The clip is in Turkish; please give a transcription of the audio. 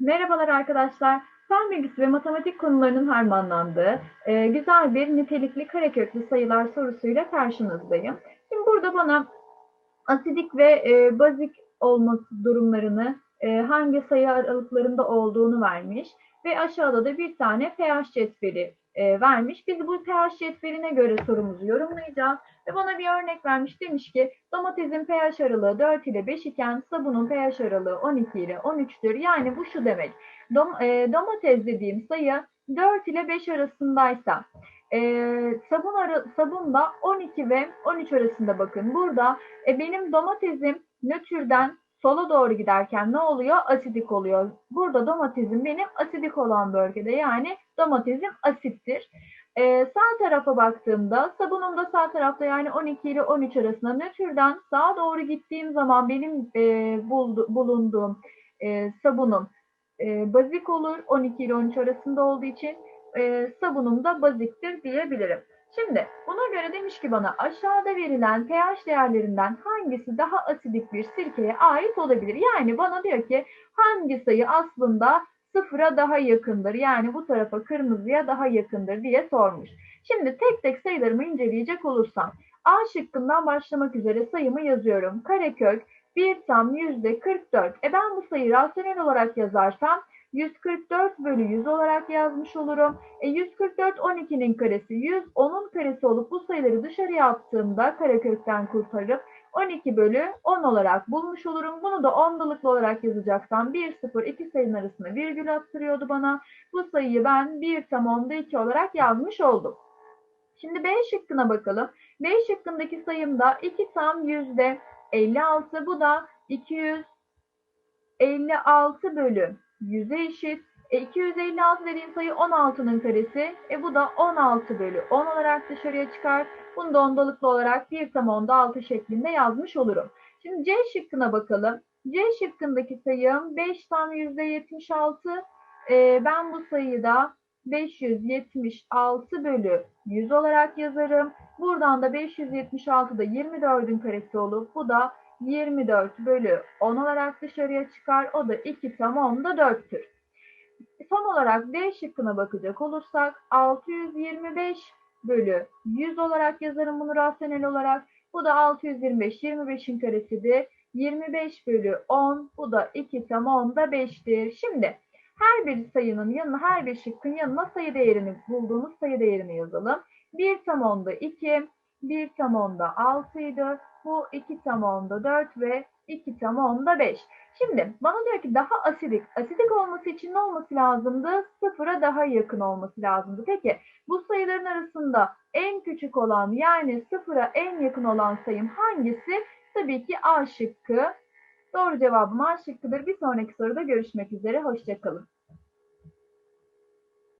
Merhabalar arkadaşlar. Fen bilgisi ve matematik konularının harmanlandığı e, güzel bir nitelikli kareköklü sayılar sorusuyla karşınızdayım. Şimdi burada bana asidik ve e, bazik olması durumlarını e, hangi sayı aralıklarında olduğunu vermiş ve aşağıda da bir tane pH cetveli e, vermiş. Biz bu pH cetveline göre sorumuzu yorumlayacağız. Ve bana bir örnek vermiş. Demiş ki domatesin pH aralığı 4 ile 5 iken sabunun pH aralığı 12 ile 13'tür. Yani bu şu demek. Dom, e, domates dediğim sayı 4 ile 5 arasındaysa e, sabun ara, sabun da 12 ve 13 arasında bakın. Burada e, benim domatesim nötrden sola doğru giderken ne oluyor? Asidik oluyor. Burada domatesim benim asidik olan bölgede yani domatesim asittir. Ee, sağ tarafa baktığımda sabunum da sağ tarafta yani 12 ile 13 arasında nötrden sağa doğru gittiğim zaman benim e, buldu, bulunduğum e, sabunum e, bazik olur. 12 ile 13 arasında olduğu için e, sabunum da baziktir diyebilirim. Şimdi buna göre demiş ki bana aşağıda verilen pH değerlerinden hangisi daha asidik bir sirkeye ait olabilir? Yani bana diyor ki hangi sayı aslında sıfıra daha yakındır. Yani bu tarafa kırmızıya daha yakındır diye sormuş. Şimdi tek tek sayılarımı inceleyecek olursam A şıkkından başlamak üzere sayımı yazıyorum. Karekök 1 tam yüzde 44. E ben bu sayıyı rasyonel olarak yazarsam 144 bölü 100 olarak yazmış olurum. E 144 12'nin karesi 100, 10'un karesi olup bu sayıları dışarıya attığımda karekökten kurtarıp 12 bölü 10 olarak bulmuş olurum. Bunu da ondalıklı olarak yazacaksam 1, 0, 2 sayının arasında virgül attırıyordu bana. Bu sayıyı ben 1 tam onda 2 olarak yazmış oldum. Şimdi B şıkkına bakalım. B şıkkındaki sayımda 2 tam yüzde 56. Bu da 256 bölü 100'e eşit. E, 256 dediğim sayı 16'nın karesi. E bu da 16 bölü 10 olarak dışarıya çıkar. Bunu da ondalıklı olarak 1 tam onda 6 şeklinde yazmış olurum. Şimdi C şıkkına bakalım. C şıkkındaki sayım 5 tam %76. E, ben bu sayıyı da 576 bölü 100 olarak yazarım. Buradan da 576 da 24'ün karesi olup bu da 24 bölü 10 olarak dışarıya çıkar. O da 2 tam 10 da 4'tür. Son olarak D şıkkına bakacak olursak 625 bölü 100 olarak yazarım bunu rasyonel olarak. Bu da 625, 25'in karesidir. 25 bölü 10, bu da 2 tam 10 da 5'tir. Şimdi her bir sayının yanına, her bir şıkkın yanına sayı değerini, bulduğumuz sayı değerini yazalım. 1 tam 10'da 2, 1 tam 10'da 6 idi. Bu 2 tam 10'da 4 ve 2 tam 10'da 5. Şimdi bana diyor ki daha asidik. Asidik olması için ne olması lazımdı? Sıfıra daha yakın olması lazımdı. Peki bu sayıların arasında en küçük olan yani sıfıra en yakın olan sayım hangisi? Tabii ki A şıkkı. Doğru cevabım A şıkkıdır. Bir sonraki soruda görüşmek üzere. Hoşçakalın.